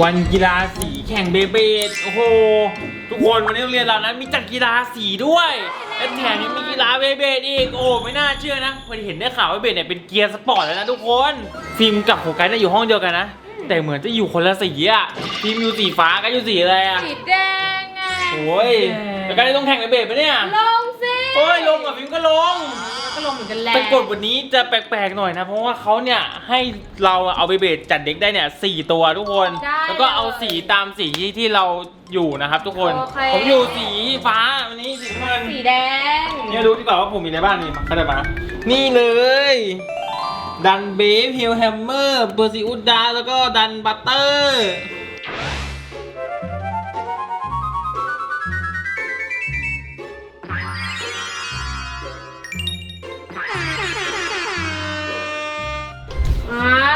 วันกีฬาสีแข่งเบเบดโอ้โห ทุกคนวันนี้โรงเรียนเรานะมีจัดกีฬาสีด้วยและแถมยังมีกีฬาเบเบดอีก โอ้ไม่น่าเชื่อนะพอดีเห็นได้ข่าวว่าเบเบดเนี่ยเป็นเกียร์สปอร์ตแล้วนะทุกคนฟิล์มกับโฟกัสเนี่ยอยู่ห้องเดียวกันนะ แต่เหมือนจะอยู่คนละสีอะฟิล์มอยู่สีฟ้ากันอยู่สีอะไรอะสีแดงไงโอ้ยแล้วกันได้ต้องแข่งเบเบดปะเนี่ยลงสิโอ้ยลงกับฟิล์มก็ลงก็ ลงเหมือนกันแหละเป็นกฎวันนี้จะแปลกๆหน่อยนะ เพราะว่าเขาเนี่ยให้เราเอาไปเบสจัดเด็กได้เนี่ยสี่ตัวทุกคนแล้วก็เอาสีตามสีที่เราอยู่นะครับ ทุกคน โอเค ผมอยู่สีฟ้าวันนี้สีน้ำเงิน สีแดงเนี่ยรู้ดีกว่าว่าผมมีอะไรบ้างนี่มาเข้าใจปะนี่เลย ดันเบฟเฮลแฮมเมอร์เบอร์ซิอุดดาแล้วก็ดันบัตเตอร์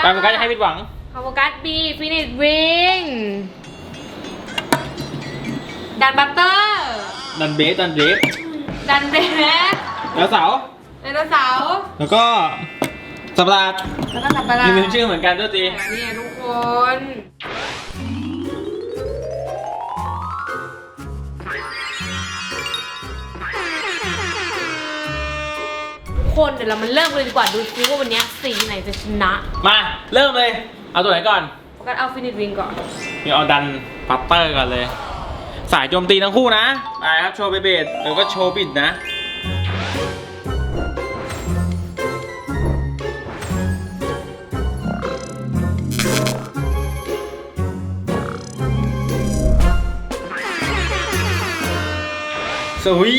ไปโฟกัสจะให้ผิดหวัง คาโฟกัสบีฟินิชวิงดันบัตเตอร์ดันเบฟดันเบฟดันเบสแล้วเสาร์ไดโนเสาร์แล้วก็สัปดาห์แล้วก็สับปะรดนี่เป็นชื่อเหมือนกันด้วยจี เนี่ยทุกคน คนเดี๋ยวเรามันเริ่มกันเลยดีกว่าดูซิว่าวันเนี้ยสีไหนจะชนะมาเริ่มเลย เอาตัวไหนก่อนโฟกัสเอาฟินิชวิงก่อนนี่เอาดันปัตเตอร์ก่อนเลย สายโจมตีทั้งคู่นะไปครับโชว์เบเบดแล้วก็โชว์ปิดนะ สวี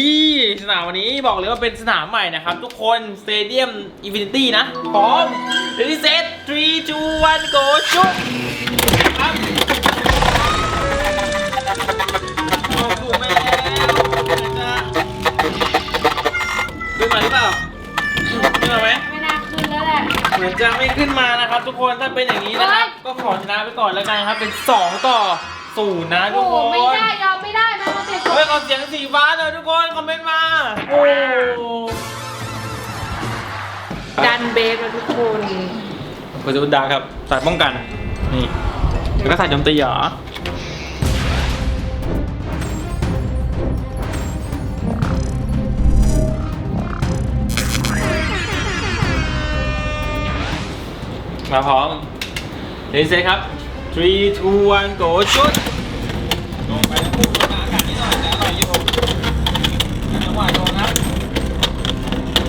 สนามวันนี้บอกเลยว่าเป็นสนามใหม่นะครับ ทุกคนสเตเดียมอินฟินิตี้นะพร้อมเรดี้เซต3 2 1 go ชุบครับออกถูกไปแล้วจะขึ้นมาหรือเปล่าขึ้นมาไหมไม่น่าขึ้นแล้วแหละเหมือนจะไม่ขึ้นมานะครับ ทุกคนถ้าเป็นอย่างนี้นะครับ ก็ขอชนะไปก่อนแล้วกันครับ เป็น 2 ต่อศูนย์นะทุโอ้กโหคนไม่ได้ยอม มาเตะเฮ้ยขอเสียงสีฟ้าหน่อยทุกคนคอมเมนต์มาโอ้ดันเบสมาทุกคนเบอร์จูดาครับสายป้องกัน นี่แล้วก็สายโจมตีเหรอมาพร้อมเฮ้ยเซครับ3 2 1 go ชุดลงไปทั้งคู่ลงอากาศนิดหน่อยแต่อร่อยอยู่จังหวะโดนครับ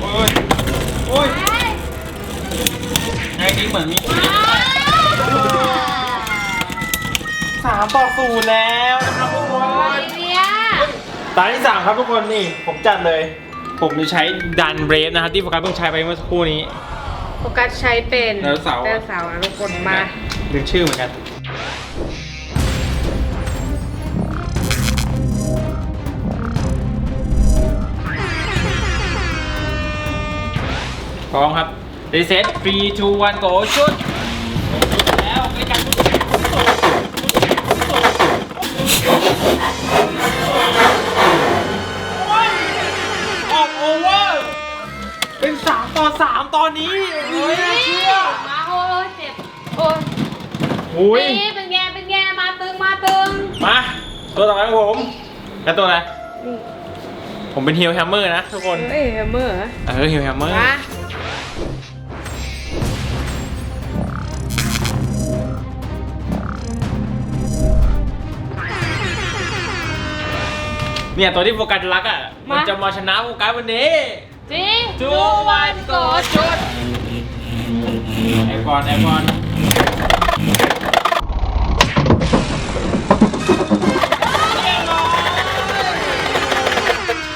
โอ้ย โอ้ย ไอ้นี่เหมือนมีสามต่อศูนย์แล้วนะครับทุกคนเนี่ยตาที่สามครับทุกคนนี่ผมจัดเลย ผมจะใช้ดันเบรฟนะครับที่โฟกัสเพิ่งใช้ไปเมื่อสักครู่นี้ โฟกัสใช้เป็นไดโนเสาร์ ไดโนเสาร์นะทุกคนมา ลืมชื่อเหมือนกันพร้อมครับ รีเซ็ต3 2 1 go ชุดแล้วไม่กันชุดออกโอเวอร์ เป็น 3 ต่อ 3 ตอนนี้โอ้ยน่าเชื่อมาโอ้ยเจ็บ โอ้ยโอ้ยนี่เป็นไงเป็นไงมาตึง มาตึง มา ตัวต่อไปของผมแล้วตัวอะไร ผมเป็นฮิลแฮมเมอร์นะทุกคนเฮ้ยแฮมเมอร์เออฮิลแฮมเมอร์ เนี่ยตัวที่โฟกัสรักอะ มันจะมาชนะโฟกัสวันนี้จริงจูวันโกชุดไอคอนไอคอน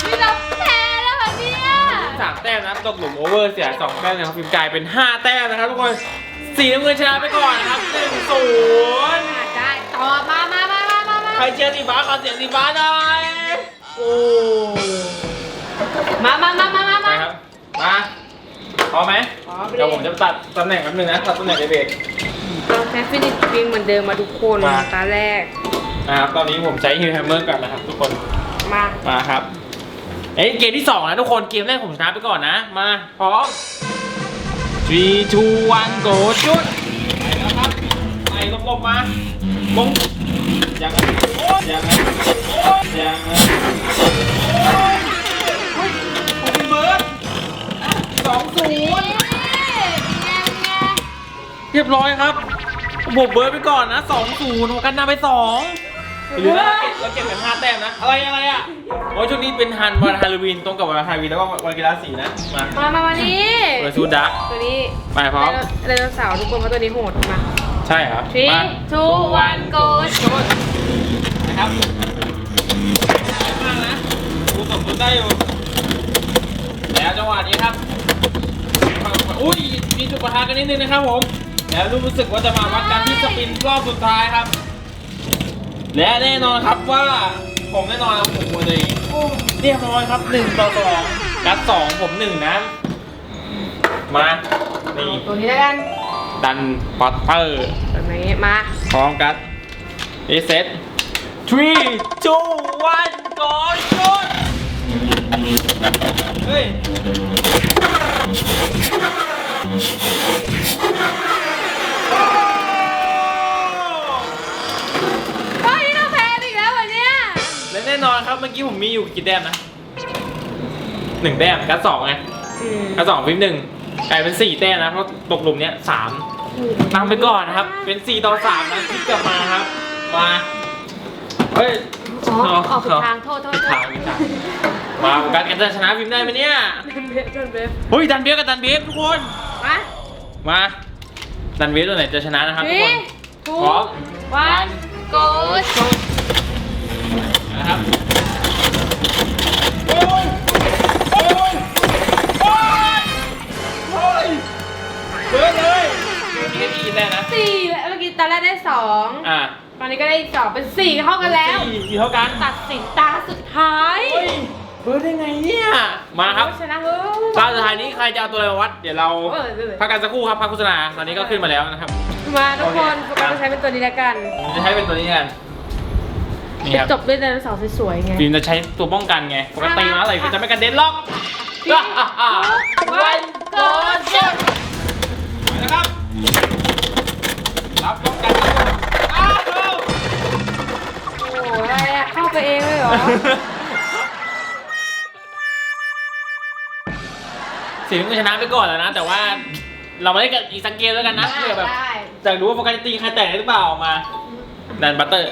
นี่เราแพ้แล้วเหรอเนี่ยสามแต้มนะตกหลุมโอเวอร์เสียสองแต้มนะครับฟิล์มกลายเป็นห้าแต้มนะครับทุกคนสีน้ำเงินชนะไปก่อนนะครับหนึ่งศูนย์ อะได้ต่อมามามามามามา ใครเชียร์สีฟ้าขอเสียงสีฟ้าหน่อยโอ้ มามามามามาไปมาครับ มาพร้อมไหมพร้อมเดี๋ยวผมจะตัดตำแหน่งแป๊บนึงนะ ตัดตำแหน่งเบรก เราใช้ฟินิชวิงเหมือนเดิมมาทุกคนมา ตาแรก นะครับ ตอนนี้ผมใช้ฮิลแฮมเมอร์ก่อนนะครับทุกคน มามาครับ เอ้ยเกมที่2นะทุกคน เกมแรกผมชนะไปก่อนนะ มา พร้อม3 2 1 go จุดไปแล้วครับ ไปลบๆมามง สองศูนย์เรียบร้อยครับ ผมเบิร์ดไปก่อนนะสองศูนย์ผมกันนำไปสองหรือเราเก็บเราเก็บกันห้าแต้มนะ อะไรอะไรอะโอ้ยช่วงนี้เป็นฮันวันฮาโลวีนตรงกับวันฮาโลวีนแล้วก็วันกีฬาสีนะ มามามาวันนี้เปิดซูดักตัวนี้ไปพร้อมไดโนเสาร์ทุกคนเพราะตัวนี้โหดมา ใช่ครับ three มา two one go นะครับมากนะดูสมดุลได้อยู่ แล้วจังหวะนี้ครับอุ้ยมีจุดประทะกันนิดนึงนะครับผม แล้วรู้สึกว่าจะมาวัดกันที่สปินรอบสุดท้ายครับ และแน่นอนครับว่าผมแน่นอนครับผมควรจะเรียบร้อยครับหนึ่งต่อสองกัดสองผมหนึ่งนะ มานี่ตัวนี้แล้วกัน ดันพอตเตอร์ตัวนี้มาพร้อมกันรีเซ็ต three two one go shoot เฮ้ยเฮ้ยเราแพ้อีกแล้ววันเนี้ยและแน่นอนครับเมื่อกี้ผมมีอยู่กี่แต้มนะหนึ่งแต้มกัดสองไงอืมกัดสองฟิปหนึ่งกลายเป็นสี่แต้มนะเพราะตกหลุมเนี้ยสามนำไปก่อนนะครับ เป็นสี่ต่อสามนะพลิกกลับมาครับ มาเฮ้ยอ๋อออกผิดทางโทษโทษผิดโททางษผิดทางมาโฟกัสกันจะชนะฟิล์มได้ไหมเนี่ยเบฟจนเบฟเฮ้ยดันเบฟกับดันเบฟทุกคนมามาดันเวฟตัวไหนจะชนะนะครับทุก three คน two พร้อม one go นะครับโอ้ยโอ้ยโอ้ยโอ้ยเบิร์ดเลยเมื่อกี้กี่แต้มนะสี่เมื่อกี้ตอนแรกได้สอง อ่า ตอนนี้ก็ได้สองเป็นสี่เท่ากันแล้ว สี่สี่เท่ากันตัดสินตาสุดท้ายเฮ้ยเบิร์ดได้ไงเนี่ย มาครับชนะเฮ้ย ตาสุดท้ายนี้ใครจะเอาตัวอะไรมาวัด เดี๋ยวเราเออเออ พักกันสักครู่ครับพักโฆษณา ตอนนี้ก็ขึ้นมาแล้วนะครับ มาทุกคนโอโฟเคกัสจะใช้เป็นตัวนี้แล้วกันผมจะใช้เป็นตัวนี้กัน นี่ครับจบด้วยไดโนเสาร์สวยๆไง ฟิล์มจะใช้ตัวป้องกันไง ปกติมาอะไรฟิล์มจะไม่กระเด็นหรอกอะอะอะวันโกนจุดไปนะครับ รับป้องกัน อะเข้าไปเองเลยเหรอ สีน้ำเงินชนะไปก่อนแล้วนะ แต่ว่าเรามาเล่นกันอีกสักเกมแล้วกันนะเพื่อแบบได้จะรู้ว่าโฟกัสจะตีใครแตกได้หรือเปล่าออกมาดันบัตเตอร์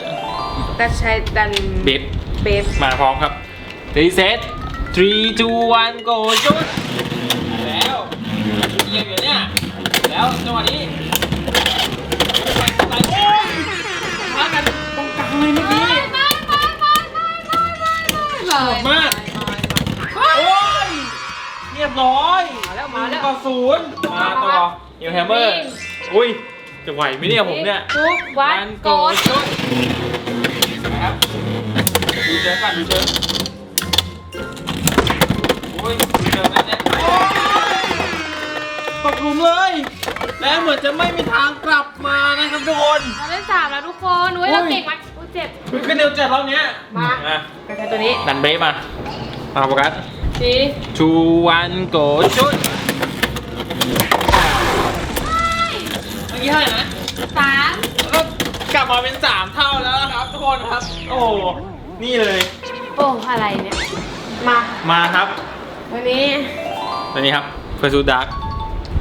ก็ใช้ดันเบฟเบฟมาพร้อมครับรีเซ็ต3 2 1 go จุด เอลแฮมเมอร์อุ้ยจะไหวไหมเนี่ยผมเนี่ยทุกวันโกนชุดนะครับดูเจอกันดูเจอโอ้ยดูเจอนั่นเนี่ยโอ้ยตกหลุมเลย แล้วเหมือนจะไม่มีทางกลับมานะครับทุกคนเราได้สามแล้วทุกคนอุ้ยเราเก่งมากอุ้ยเจ็บคือขึ้นเร็วจัดรอบเนี้ยมาอะก็ใช้ตัวนี้ดันเบรมามาโฟกัสสี่ชูวันโกชุดเมื่อ กี้เท่าไหร่นะสามแล้วก็กลับมาเป็น3เท่าแล้วนะครับทุกคนครับ โอ้โหนี่เลย โอ้อะไรเนี่ย มามาครับวันนี้ตัวนี้ครับเฟอร์ซูดัก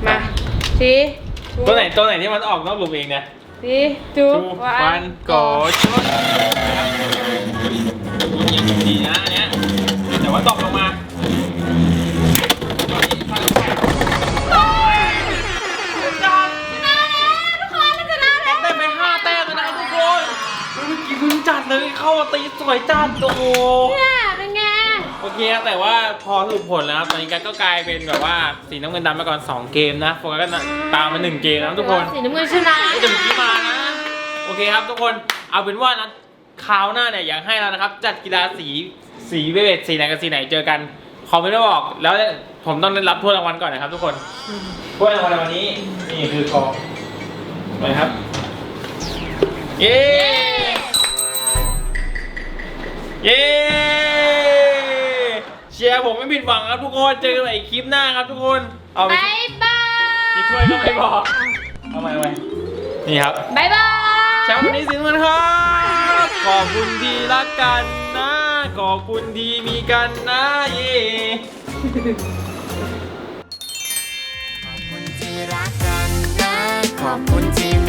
มาสี่ตัวไหนตัวไหนที่มันออกนอกหลุมเองเนี่ยสี่จูชูวันโกชุดยิงดีนะอันเนี้ยแต่ว่าตกลงมา มึงจัดเลยเข้ามาตีสวยจัดโอ้โหเนี่ยเป็นไง โอเคครับแต่ว่าพอสรุปผลแล้วครับตอนนี้ก็กลายเป็นแบบว่าสีน้ำเงินดำมาก่อน2เกมนะโฟกัสก็ตามมา1เกมนะทุกคน สีน้ำเงินชนะไม่จะเมื่อกี้มานะ โอเคครับทุกคนเอาเป็นว่านะคราวหน้าเนี่ยอยากให้เรานะครับ จัดกีฬาสีสีเวทสีไหนกับสีไหนเจอกันคอมไม่ได้บอก แล้วผมต้องได้รับถ้วยรางวัลก่อนนะครับทุกคนถ้วยรางวัลในวันนี้นี่คือกองไปครับ เย้ เย้เชียร์ผมไม่ผิดหวังครับทุกคนเจอกันใหม่คลิปหน้าครับทุกคนเอาไปบายบาย มีถ้วยก็ไม่บอกเอาใหม่เอาใหม่นี่ครับบายบายเชช้วันนี้สินมันครับขอบคุณที่รักกันนะขอบคุณที่มีกันนะเย่ขอบคุณที่รักกันนะขอบคุณที่